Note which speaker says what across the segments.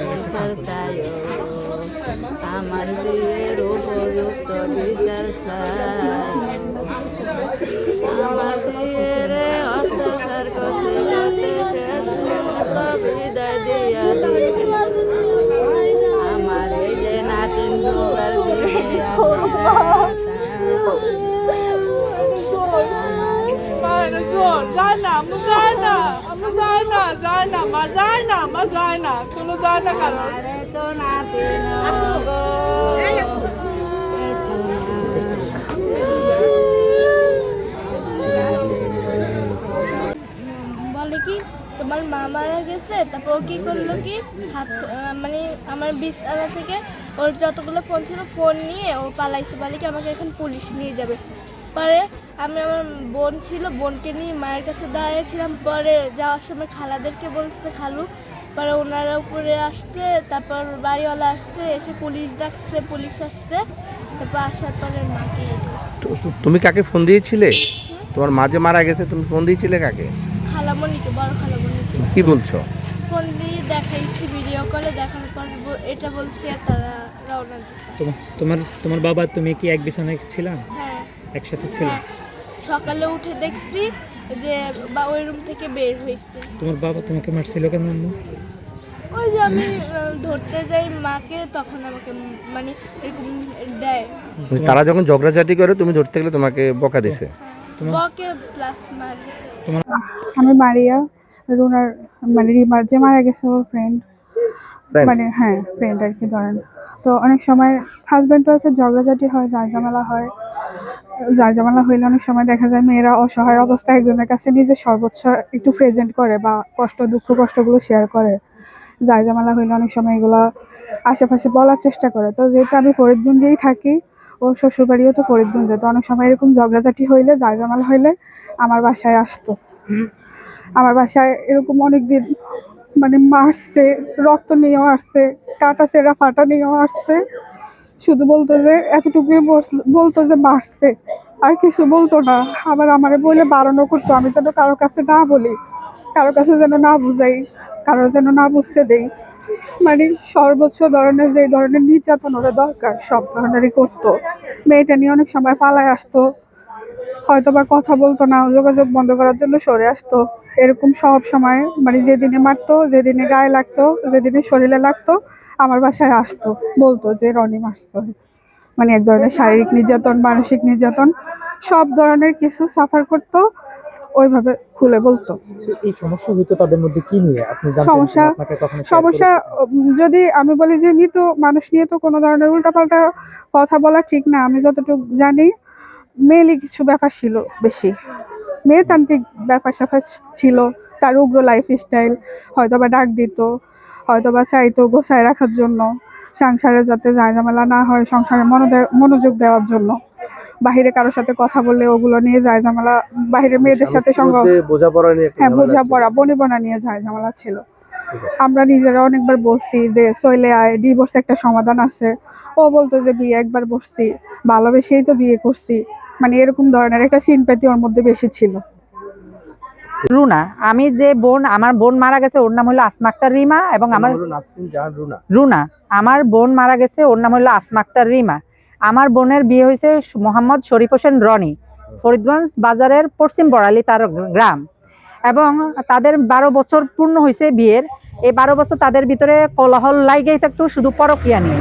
Speaker 1: বিচার চাই আমার বিয়ের উপযুক্ত বিচার চাই আমার বিয়ের অত্যাচার করতে বিদায় দিয়া আমার এই যে নাতিন দুবার বিয়ে
Speaker 2: Meine Sohn, যায় না আমু যায় না আমু যায় না যায় না মা যায় না মা যায় না কোনো যায় না কারণ
Speaker 1: তো
Speaker 3: বলে কি তোমার মা মারা গেছে তারপর কি করল কি? হাত মানে আমার বিছানা থেকে ওর যতগুলো ফোন ছিল ফোন নিয়ে ও পালাইছে বলে কি আমাকে এখন পুলিশ নিয়ে যাবে। পরে আমি আমার বোন ছিল বোনকে নিয়ে মায়ের কাছে দাঁড়িয়েছিলাম। পরে যাওয়ার সময় খালাদেরকে বলছে খালু পরে ওনারা উপরে আসছে তারপর বাড়িওয়ালা আসছে এসে পুলিশ ডাকছে পুলিশ আসছে তারপর আসার পরে মাকে
Speaker 4: তুমি কাকে ফোন দিয়েছিলে? তোমার মাঝে মারা গেছে তুমি ফোন দিয়েছিলে কাকে?
Speaker 3: খালামণিকে বড় খালামণিকে।
Speaker 4: কি বলছো?
Speaker 3: ফোন দিয়ে দেখাইছি ভিডিও কলে দেখানোর পর এটা বলছি আর তারা রওনা
Speaker 5: তোমার তোমার তোমার বাবা তুমি কি এক বিছানায় ছিলাম
Speaker 3: হ্যাঁ।
Speaker 5: একসাথে ছিলাম
Speaker 3: হ্যাঁ। সকালে উঠে দেখছি যে বা ওই রুম থেকে বের হয়েছে।
Speaker 5: তোমার বাবা তোমাকে মারছিল কেন আম্মু?
Speaker 3: ওই যে আমি ধরতে যাই মাকে তখন আমাকে মানে এরকম দেয়।
Speaker 4: তারা যখন ঝগড়াঝাটি করে তুমি ধরতে গেলে তোমাকে বকা দিছে।
Speaker 5: তোমার-
Speaker 3: বকে প্লাস মারে।
Speaker 5: তোমার
Speaker 6: আমি মারিয়া রুনার মানে রিমার যে মারা গেছে ওর ফ্রেন্ড মানে হ্যাঁ ফ্রেন্ড আর কি ধরেন। তো অনেক সময় হাজব্যান্ড ওয়াইফের ঝগড়াঝাটি হয় জায়জামেলা হয়। জায়জামেলা হইলে অনেক সময় দেখা যায় মেয়েরা অসহায় অবস্থায় একজনের কাছে নিজের সর্বোচ্চ একটু প্রেজেন্ট করে বা কষ্ট দুঃখ কষ্টগুলো শেয়ার করে। জায়জামেলা হইলে অনেক সময় এগুলো আশেপাশে বলার চেষ্টা করে। তো যেহেতু আমি ফরিদগঞ্জেই থাকি ও শ্বশুরবাড়িও তো ফরিদগঞ্জে তো অনেক সময় এরকম ঝগড়াঝাটি হইলে জায়জামেলা হইলে আমার বাসায় আসতো। আমার বাসায় এরকম অনেক দিন মানে মারছে রক্ত নিয়েও আসছে কাটা সেরা ফাটা নিয়েও আসছে। শুধু বলতো যে এতটুকুই বলতো যে মারছে আর কিছু বলতো না। আবার আমারে বলে বারণও করতো, আমি যেন কারও কাছে না বলি, কারও কাছে যেন না বুঝাই, কারও যেন না বুঝতে দেই। মানে সর্বোচ্চ ধরনের যে ধরনের নির্যাতন ওরা দরকার, সব ধরনেরই করতো। মেয়েটা নিয়ে অনেক সময় পালায় আসতো। হয়তো বা কথা বলতো না যোগাযোগ বন্ধ করার জন্য সরে আসতো। এরকম সব সময় মানে যেদিনে মারতো যেদিনে গায়ে লাগতো যেদিনে শরীরে লাগতো আমার বাসায় আসতো। বলতো যে রনি মারতো মানে এক ধরনের শারীরিক নির্যাতন মানসিক নির্যাতন সব ধরনের কিছু সাফার করতো ওইভাবে খুলে বলতো।
Speaker 5: এই সমস্যা হইতো তাদের মধ্যে কি নিয়ে? আপনি
Speaker 6: সমস্যা- সমস্যা যদি আমি বলি যে মৃত মানুষ নিয়ে তো কোনো ধরনের উল্টাপাল্টা কথা বলা ঠিক না। আমি যতটুকু জানি মেয়েলি কিছু ব্যাপার ছিল বেশি। মেয়েতান্ত্রিক ব্যাপার স্যাপার ছিল তার উগ্র লাইফ স্টাইল হয়তো বা ডাক দিত হয়তো বা চাইতো গোছায় রাখার জন্য সংসারে যাতে জায়জামেলা না হয় সংসারে মনোযোগ দেওয়ার জন্য। বাহিরে কারোর সাথে কথা বললে ওগুলো নিয়ে জায়জামেলা বাহিরে মেয়েদের সাথে সঙ্গ
Speaker 4: বোঝাপড়া নিয়ে
Speaker 6: হ্যাঁ
Speaker 4: ঝামেলা।
Speaker 6: বোঝাপড়া বনিবনা নিয়ে যায় ঝামেলা ছিল। আমরা নিজেরা অনেকবার বলছি যে সইলে আয় ডিভোর্স একটা সমাধান আছে। ও বলতো যে বিয়ে একবার বসছি ভালোবেসেই তো বিয়ে করছি। মানে এরকম ধরনের একটা সিম্প্যাথি ওর মধ্যে বেশি ছিল।
Speaker 7: রুনা আমি যে বোন আমার বোন মারা গেছে ওর নাম হলো আসমা আক্তার রিমা এবং আমার
Speaker 4: রুনা।
Speaker 7: রুনা আমার বোন মারা গেছে ওর নাম হলো আসমা আক্তার রিমা। আমার বোনের বিয়ে হয়েছে মোহাম্মদ শরীফ হোসেন রনি ফরিদগঞ্জ বাজারের পশ্চিম বড়ালি তার গ্রাম। এবং তাদের বারো বছর পূর্ণ হয়েছে বিয়ের। এই বারো বছর তাদের ভিতরে কোলাহল লাইগেই থাকতো শুধু পরকিয়া নিয়ে।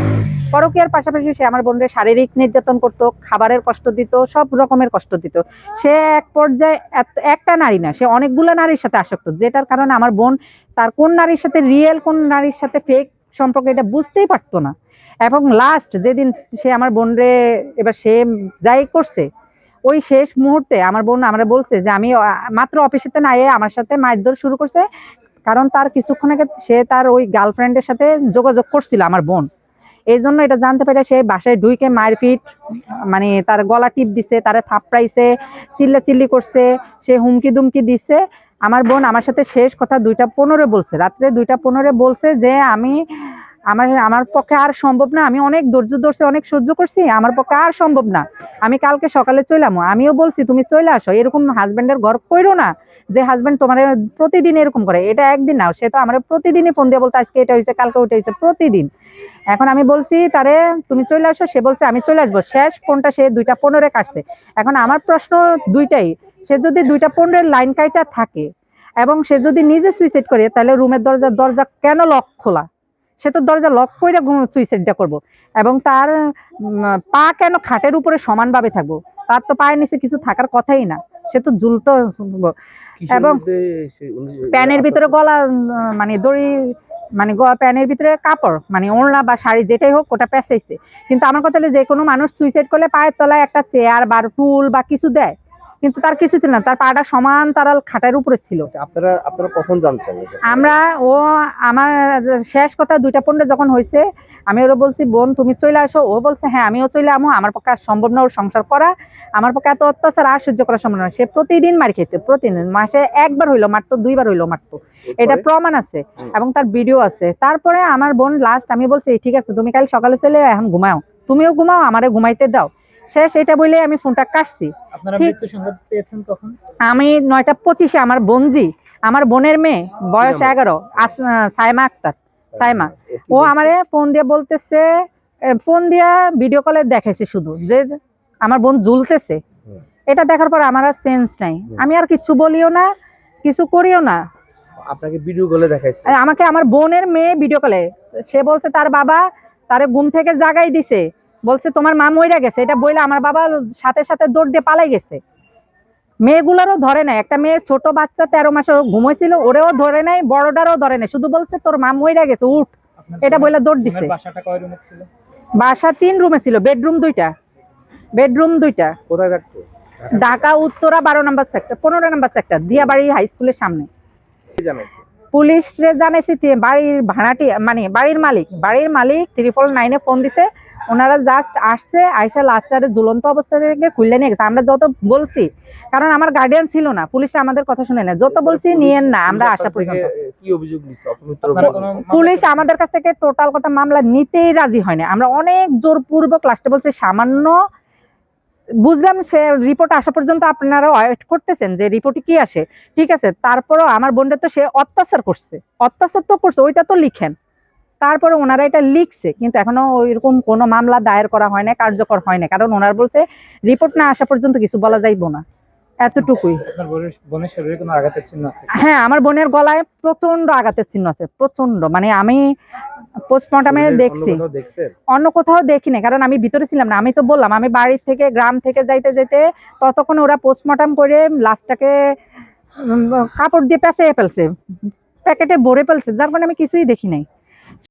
Speaker 7: পরকিয়ার পাশাপাশি সে আমার বোনদের শারীরিক নির্যাতন করতো, খাবারের কষ্ট দিত, সব রকমের কষ্ট দিত। সে এক পর্যায়ে একটা নারী না, সে অনেকগুলো নারীর সাথে আসক্ত, যেটার কারণে আমার বোন তার কোন নারীর সাথে রিয়েল কোন নারীর সাথে ফেক সম্পর্কে এটা বুঝতেই পারতো না। এবং লাস্ট যেদিন সে আমার বোনরে, এবার সে যাই করছে, ওই শেষ মুহূর্তে আমার বোন আমরা বলছে যে, আমি মাত্র অফিসেতে না এ আমার সাথে মারধর শুরু করছে, কারণ তার কিছুক্ষণ আগে সে তার ওই গার্লফ্রেন্ডের সাথে যোগাযোগ করছিল আমার বোন। এই জন্য এটা জানতে পেরে সে বাসায় ঢুইকে মারপিট মানে তার গলা টিপ দিছে, তারে থাপড়াইছে, চিল্লা চিল্লি করছে, সে হুমকি দুমকি দিছে। আমার বোন আমার সাথে শেষ কথা দুইটা পনেরো বলছে। রাত্রে দুইটা পনেরো বলছে যে আমি আমার আমার পক্ষে আর সম্ভব না। আমি অনেক ধৈর্য ধরছি, অনেক সহ্য করছি, আমার পক্ষে আর সম্ভব না। আমি কালকে সকালে চইলাম। আমিও বলছি, তুমি চলে আসো। এরকম হাজবেন্ডের ঘর কইরো না যে হাজবেন্ড তোমার প্রতিদিন এরকম করে। এটা একদিন না, সে তো আমার প্রতিদিনই ফোন দিয়ে বলতো, আজকে এটা হয়েছে কালকে ওইটা হয়েছে প্রতিদিন। এখন আমি বলছি তারে তুমি চলে আসো। সে বলছে আমি চলে আসব। শেষ ফোনটা সে দুইটা পনেরো কাটছে এখন আমার প্রশ্ন দুইটাই সে যদি দুইটা পনেরোর লাইন কাইটা থাকে এবং সে যদি নিজে সুইসাইড করে তাহলে রুমের দরজা দরজা কেন লক খোলা? সে তো দরজা লক করে সুইসাইডটা করব। এবং তার পা কেন খাটের উপরে সমানভাবে থাকব? তার তো পায়ের নিচে কিছু থাকার কথাই না। সে তো ঝুলতো।
Speaker 4: কিসের
Speaker 7: এবং প্যানের ভিতরে গলা মানে দড়ি মানে প্যানের ভিতরে কাপড় মানে ওড়না বা শাড়ি যেটাই হোক, ওটা পেঁচাইছে। কিন্তু আমার কথা হলো যে কোনো মানুষ সুইসাইড করলে পায়ের তলায় একটা চেয়ার বা টুল বা কিছু দেয়। কিন্তু তার কিছু ছিল না তার পাটা সমান তারাল খাটের উপরে ছিল।
Speaker 4: আপনারা আপনারা কখন জানছেন
Speaker 7: আমরা ও আমার শেষ কথা দুইটা পনেরো যখন হয়েছে আমি ওরা বলছি বোন তুমি চলে আসো। ও বলছে হ্যাঁ আমিও চলে আমো আমার পক্ষে আর সম্ভব না ওর সংসার করা। আমার পক্ষে এত অত্যাচার আর সহ্য করা সম্ভব না। সে প্রতিদিন মার খেতে প্রতিদিন মাসে একবার হইল মারতো দুইবার হইল মারতো। এটা প্রমাণ আছে এবং তার ভিডিও আছে। তারপরে আমার বোন লাস্ট আমি বলছি ঠিক আছে তুমি কাল সকালে চলে এখন ঘুমাও। তুমিও ঘুমাও আমারে ঘুমাইতে দাও। শেষ এটা বলে আমি ফোনটা কাটছি।
Speaker 5: আপনারা
Speaker 7: ঠিক।
Speaker 5: মৃত্যু সংবাদ পেয়েছেন কখন?
Speaker 7: আমি নয়টা পঁচিশে আমার বোনজি আমার বোনের মেয়ে বয়স এগারো সাইমা আক্তার সাইমা ও? আমারে ফোন দিয়ে বলতেছে ফোন দিয়া ভিডিও কলে দেখাইছে শুধু যে আমার বোন ঝুলতেছে। এটা দেখার পর আমার আর সেন্স নাই। আমি আর কিছু বলিও না কিছু করিও না।
Speaker 4: আপনাকে ভিডিও কলে দেখাইছে।
Speaker 7: আমাকে আমার বোনের মেয়ে ভিডিও কলে সে বলছে তার বাবা তারে ঘুম থেকে জাগাই দিছে। বলছে তোমার মা মইরা গেছে এটা বইলে আমার বাবা সাথে সাথে দৌড় দিয়ে পালাই গেছে। মেয়েগুলোরও ধরে নাই একটা মেয়ে ছোট বাচ্চা তেরো মাসে ঘুমাইছিল ওরেও ধরে নাই বড়টারও ধরে নাই শুধু বলছে তোর মা মইরা গেছে উঠ। এটা বইলে দৌড় দিছে।
Speaker 5: বাসাটা কয় রুমের ছিল?
Speaker 7: বাসা তিন রুমে ছিল বেডরুম দুইটা বেডরুম দুইটা।
Speaker 4: কোথায় থাকতো?
Speaker 7: ঢাকা উত্তরা বারো নম্বর সেক্টর পনেরো নম্বর সেক্টর দিয়াবাড়ি হাই স্কুলের সামনে।
Speaker 4: জানাইছে?
Speaker 7: পুলিশ জানাইছি তে- বাড়ির ভাড়াটি মানে বাড়ির মালিক বাড়ির মালিক ত্রিপল নাইনে ফোন দিছে ওনারা জাস্ট আসছে আইসা লাস্টারে ঝুলন্ত অবস্থা থেকে খুললে নিয়ে গেছে। আমরা যত বলছি কারণ আমার গার্ডিয়ান ছিল না পুলিশ আমাদের কথা শুনে না যত বলছি নিয়েন না আমরা আসা পর্যন্ত? পুলিশ আমাদের কাছ থেকে টোটাল কথা মামলা নিতেই রাজি হয় না আমরা অনেক জোরপূর্বক লাস্টে বলছি সামান্য বুঝলাম সে রিপোর্ট আসা পর্যন্ত আপনারা ওয়েট করতেছেন যে রিপোর্টে কি আসে। ঠিক আছে তারপরও আমার বোনটা তো সে অত্যাচার করছে। অত্যাচার তো করছে ওইটা তো লিখেন। তারপরে ওনারা এটা লিখছে কিন্তু এখনও ওইরকম কোনো মামলা দায়ের করা হয় না কার্যকর হয় না কারণ ওনার বলছে রিপোর্ট না আসা পর্যন্ত কিছু বলা যাইবো না। এতটুকুই।
Speaker 5: বোনের বোনের শরীরে কোনো আঘাতের চিহ্ন আছে?
Speaker 7: হ্যাঁ আমার বোনের গলায় প্রচণ্ড আঘাতের চিহ্ন আছে প্রচণ্ড মানে আমি পোস্টমর্টমে দেখছি। অন্য কোথাও দেখি না কারণ আমি ভিতরে ছিলাম না। আমি তো বললাম আমি বাড়ির থেকে গ্রাম থেকে যাইতে যেতে ততক্ষণ ওরা পোস্টমর্টম করে লাশটাকে কাপড় দিয়ে পেঁচিয়ে ফেলছে প্যাকেটে ভরে ফেলছে। যার কারণে আমি কিছুই দেখি নাই।